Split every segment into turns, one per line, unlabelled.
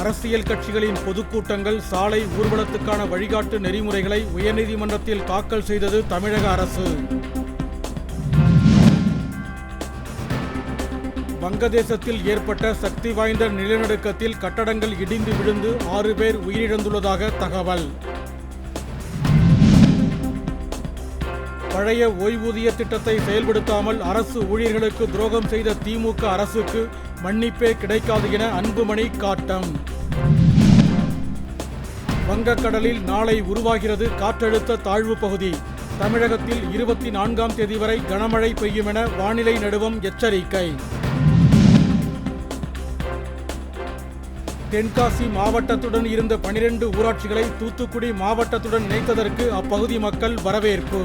அரசியல் கட்சிகளின் பொதுக்கூட்டங்கள் சாலை ஊர்வலத்துக்கான வழிகாட்டு நெறிமுறைகளை உயர்நீதிமன்றத்தில் தாக்கல் செய்தது தமிழக அரசு. வங்கதேசத்தில் ஏற்பட்ட சக்தி வாய்ந்த நிலநடுக்கத்தில் கட்டடங்கள் இடிந்து விழுந்து ஆறு பேர் உயிரிழந்துள்ளதாக தகவல். பழைய ஓய்வூதிய திட்டத்தை செயல்படுத்தாமல் அரசு ஊழியர்களுக்கு துரோகம் செய்த திமுக அரசுக்கு மன்னிப்பே கிடைக்காது என அன்புமணி காட்டம். வங்கக்கடலில் நாளை உருவாகிறது காற்றழுத்த தாழ்வு பகுதி. தமிழகத்தில் இருபத்தி நான்காம் தேதி வரை கனமழை பெய்யும் என வானிலை நடுவம் எச்சரிக்கை. தென்காசி மாவட்டத்துடன் இருந்த பனிரெண்டு ஊராட்சிகளை தூத்துக்குடி மாவட்டத்துடன் இணைத்ததற்கு அப்பகுதி மக்கள் வரவேற்பு.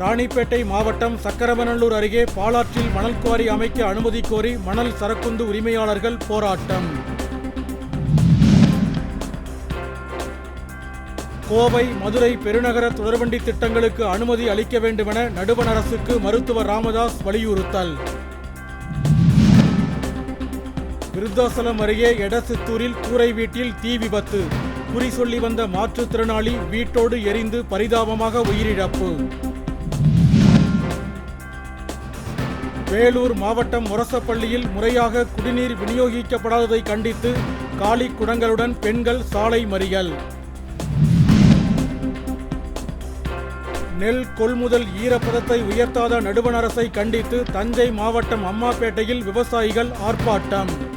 ராணிப்பேட்டை மாவட்டம் சக்கரவநல்லூர் அருகே பாலாற்றில் மணல் குவாரி அமைக்க அனுமதி கோரி மணல் சரக்குந்து உரிமையாளர்கள் போராட்டம். கோவை மதுரை பெருநகர தொடர்வண்டி திட்டங்களுக்கு அனுமதி அளிக்க வேண்டுமென நடுவண் அரசுக்கு மருத்துவர் ராமதாஸ் வலியுறுத்தல். விருத்தாசலம் அருகே எடசித்தூரில் கூரை வீட்டில் தீ விபத்து. குறி சொல்லி வந்த மாற்றுத்திறனாளி வீட்டோடு எரிந்து பரிதாபமாக உயிரிழப்பு. வேலூர் மாவட்டம் முரசப்பள்ளியில் முறையாக குடிநீர் விநியோகிக்கப்படாததை கண்டித்து காலி குடங்களுடன் பெண்கள் சாலை மறியல். நெல் கொள்முதல் ஈரப்பதத்தை உயர்த்தாத நடுவண் அரசை கண்டித்து தஞ்சை மாவட்டம் அம்மாப்பேட்டையில் விவசாயிகள் ஆர்ப்பாட்டம்.